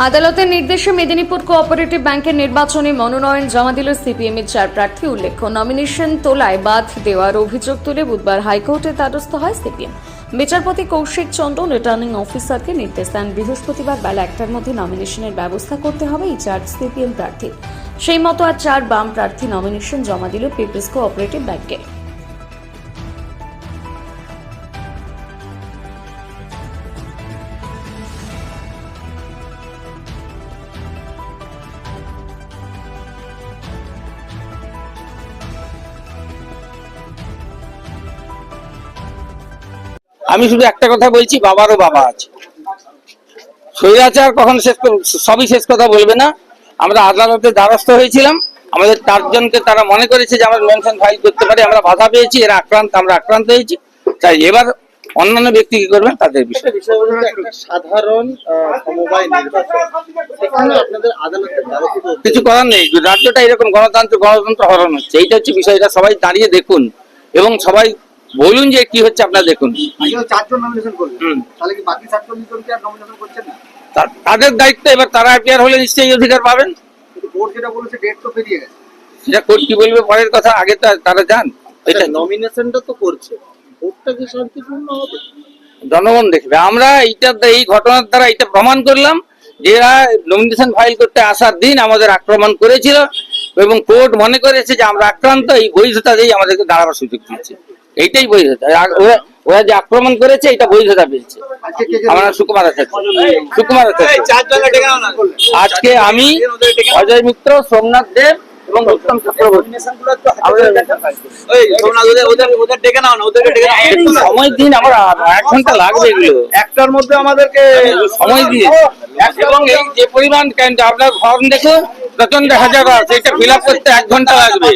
আদালতের নির্দেশে মেদিনীপুর কোঅপারেটিভ ব্যাংকের নির্বাচনে মনোনয়ন জমা দিল সিপিএম এর চার প্রার্থী উল্লেখ্য। নমিনেশন তোলায় বাদ দেওয়ার অভিযোগ তুলে বুধবার হাইকোর্টের দ্বারস্থ হয় সিপিএম। বিচারপতি কৌশিক চন্দ্র রিটার্নিং অফিসারকে নির্দেশ দেন, বৃহস্পতিবার বেলা একটার মধ্যে নমিনেশনের ব্যবস্থা করতে হবে এই চার সিপিএম প্রার্থী সেই মতো আর চার বাম প্রার্থী নমিনেশন জমা দিল পিপলস কোঅপারেটিভ ব্যাংকে আমি শুধু একটা কথা বলছি বাবারও বাবা আছে। স্বৈরাচার কখন শেষ সবই শেষ কথা বলবে না। আমরা আদালতে দ্বারস্থ হয়েছিলাম। আমাদের চারজনকে তারা মনে করেছে যে আমরা মেনশন ফাইল করতে পারি আমরা বাধা পেয়েছি এরা আক্রান্ত আমরা আক্রান্ত হয়েছি। তাই এবার অন্যান্য ব্যক্তি কি করবেন তাদের বিষয়। সাধারণ কিছু করার নেই। রাজ্যটা এরকম গণতন্ত্র গণতন্ত্র হরণ হচ্ছে। এইটা হচ্ছে বিষয়টা সবাই দাঁড়িয়ে দেখুন। এবং সবাই বলুন যে কি হচ্ছে আপনারা দেখুন। তাদের দায়িত্ব এবার তারা অ্যাপিয়ার হলে নিশ্চয়ই অধিকার পাবেন? কিন্তু কোর্ট যেটা বলেছে ডেট তো পেরিয়ে গেছে। সেটা কোর্ট কি বলবে পরের কথা আগে তো তারা যান। এটা নমিনেশনটা তো করছে। ভোটটা কি শান্তিপূর্ণ হবে? জনগণ দেখবে। আমরা এইটা এই ঘটনার দ্বারা এটা প্রমাণ করলাম যে এরা নমিনেশন ফাইল করতে আসার দিন আমাদের আক্রমণ করেছিল এবং কোর্ট মনে করেছে যে আমরা আক্রান্ত এই বৈধতা দিয়ে আমাদেরকে দাঁড়াবার সুযোগ দিয়েছে। এইটাই বৈধতা ওরা যে আক্রমণ করেছে এটা বৈধতা পেয়েছে কে সুকুমার আছে সুকুমার আছে আজকে আমি অজয় মিত্র সোমনাথ দেব এবং উত্তম চক্রবর্তী। সময় দিন আমরা এক ঘণ্টা লাগবে এগুলো। একটার মধ্যে আমাদেরকে সময় দিয়ে এবং যে পরিমাণ ক্যান্ট আপনার ফর্ম দেখে প্রচণ্ড হাজার আছে এটা ফিল আপ করতে এক ঘণ্টা লাগবে।